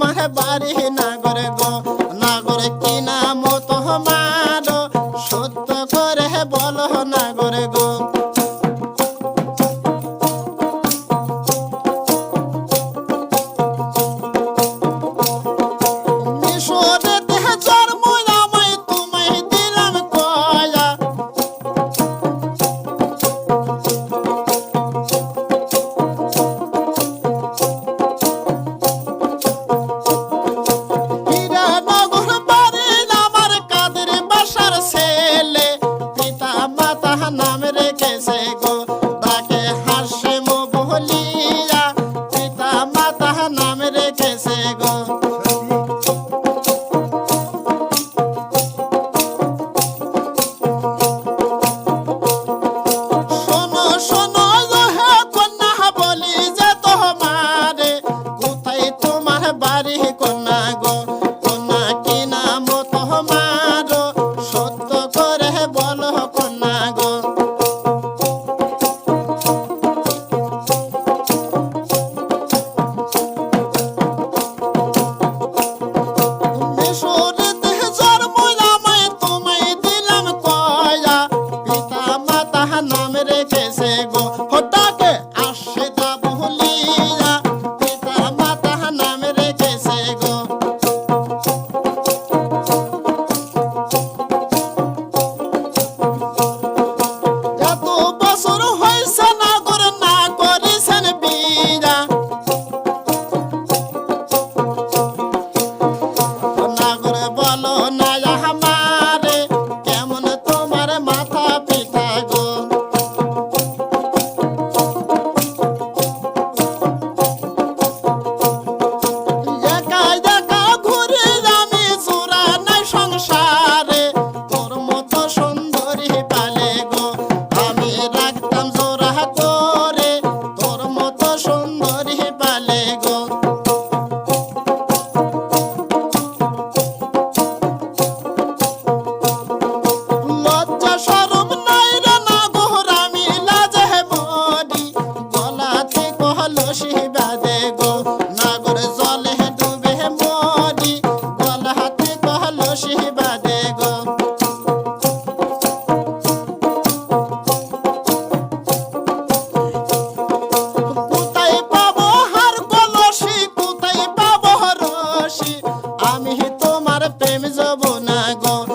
তোমার বাড়ি নাগর গো নাগর কিনা মতো মারো। সত্য করে বলো হয়েছে গো তাকে হাসেম বলিয়া পিতা মাতা নাম রেখেছে গো সে গো i ain't gonna